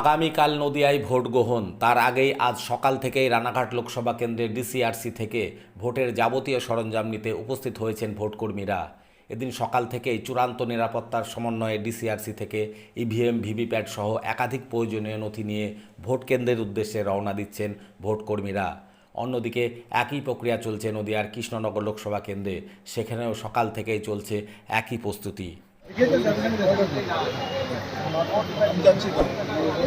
আগামীকাল নদিয়ায় ভোট গ্রহণ। তার আগেই আজ সকাল থেকেই রানাঘাট লোকসভা কেন্দ্রের ডিসিআরসি থেকে ভোটের যাবতীয় সরঞ্জাম নিতে উপস্থিত হয়েছেন ভোটকর্মীরা। এদিন সকাল থেকেই চূড়ান্ত নিরাপত্তার সমন্বয়ে ডিসিআরসি থেকে ইভিএম ভিভিপ্যাট সহ একাধিক প্রয়োজনীয় নথি নিয়ে ভোট কেন্দ্রের উদ্দেশ্যে রওনা দিচ্ছেন ভোটকর্মীরা। অন্যদিকে একই প্রক্রিয়া চলছে নদিয়ার কৃষ্ণনগর লোকসভা কেন্দ্রে। সেখানেও সকাল থেকেই চলছে একই প্রস্তুতি।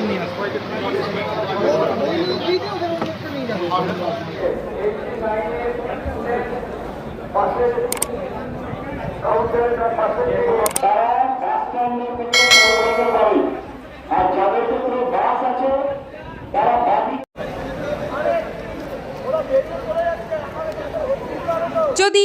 নিয়ে আসব আর যাদের ক্ষেত্রে বাস আছে। তারা যদি